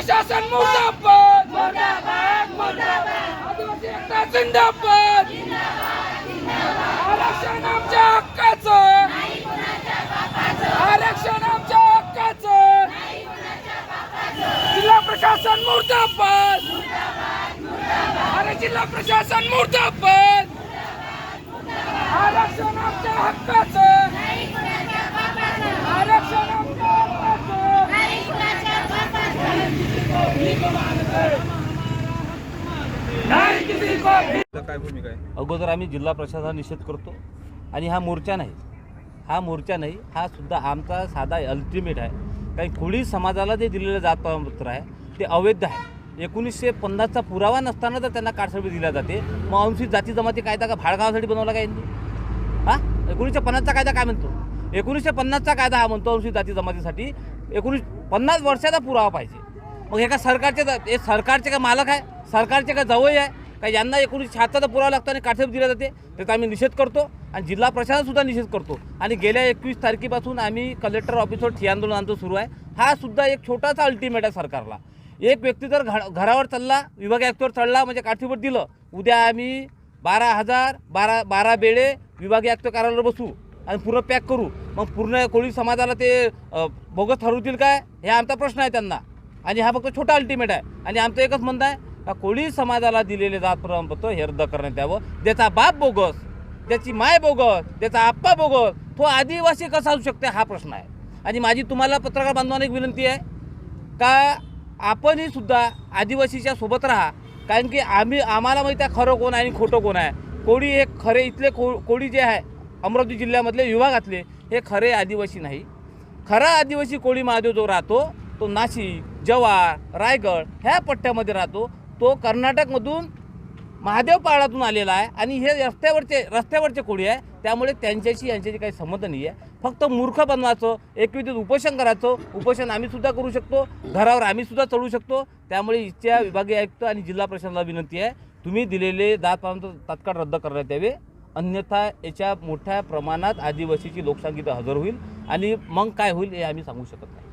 प्रशासन मुर्दाबाद! मुर्दाबाद मुर्दाबाद! आदिवासी एकता जिंदाबाद! आरक्षण आमच्या हक्काचं आरक्षण आमच्या हक्काचं जिल्हा प्रशासन मुर्दाबाद! अरे जिल्हा प्रशासन मुर्दाबाद! आरक्षण आमच्या हक्काचं आरक्षण आमच्या हक्काचं अगोदर आम्ही जिल्हा प्रशासन निषेध करतो आणि हा मोर्चा नाही. हा मोर्चा नाही हा सुद्धा आमचा साधा अल्टिमेट आहे. काही कोळी समाजाला जे दिलेलं जात प्रमाणपत्र आहे ते अवैध आहे. एकोणीसशे पन्नासचा पुरावा नसताना जर त्यांना काढसर्वी दिल्या जाते. मग अनुसूचित जाती जमाती कायदा का भाडगावासाठी बनवला काय यांनी? हा? एकोणीसशे पन्नासचा कायदा काय म्हणतो? एकोणीसशे पन्नासचा कायदा हा म्हणतो अनुसूचित जाती जमातीसाठी. एकोणीस पन्नास वर्षाचा पुरावा पाहिजे. मग हे का सरकारचे हे सरकारचे का मालक आहे? सरकारचे का जवळ आहे? का यांना एकोणीसशे शहात्तरचा पुरावा लागतो आणि काठेप दिला जाते? त्याचा आम्ही निषेध करतो आणि जिल्हा प्रशासनसुद्धा निषेध करतो. आणि गेल्या एकवीस तारखेपासून आम्ही कलेक्टर ऑफिसवर ठिय आंदोलन आमचं सुरू आहे. हा सुद्धा एक छोटासा अल्टिमेट आहे सरकारला. एक व्यक्ती जर घ घरावर चालला विभाग आयुक्तवर चढला म्हणजे काठीवर दिलं उद्या आम्ही बारा हजार बारा बारा बेळे विभागीय आयुक्त कार्यालयावर बसू आणि पूर्ण पॅक करू. मग पूर्ण कोळी समाजाला ते अ, बोगस ठरवतील काय? हे आमचा प्रश्न आहे त्यांना. आणि हा फक्त छोटा अल्टिमेट आहे. आणि आमचं एकच म्हणणं आहे का कोळी समाजाला दिलेले जात प्रमाणपत्र हे रद्द करण्यात यावं. ज्याचा बाप बोगस त्याची माय बोगस त्याचा आप्पा बोगस तो आदिवासी कसा असू शकते हा प्रश्न आहे. आणि माझी तुम्हाला पत्रकार बांधवांना एक विनंती आहे का आपणही सुद्धा आदिवासीच्या सोबत राहा. कारण की आम्ही आम्हाला माहिती आहे खरं कोण आहे आणि खोटं कोण आहे. कोळी हे खरे इथले को कोळी जे आहे अमरावती जिल्ह्यामधले विभागातले हे खरे आदिवासी नाही. खरा आदिवासी कोळी महादेव जो राहतो तो नाशिक जव्हार रायगड ह्या पट्ट्यामध्ये राहतो. तो कर्नाटकमधून महादेव पाळातून आलेला आहे आणि हे रस्त्यावरचे रस्त्यावरचे कोळी आहे. त्यामुळे त्यांच्याशी यांच्याशी काही संबंध नाही आहे फक्त मूर्ख बनवायचं एकविधीत उपोषण करायचं. उपोषण आम्हीसुद्धा करू शकतो. घरावर आम्हीसुद्धा चढू शकतो. त्यामुळे इथच्या विभागीय आयुक्त आणि जिल्हा प्रशासनाला विनंती आहे तुम्ही दिलेले जात तात्काळ रद्द करण्यात यावे. अन्यथा याच्या मोठ्या प्रमाणात आदिवासीची लोकसंख्या हजर होईल आणि मग काय होईल हे आम्ही सांगू शकत नाही.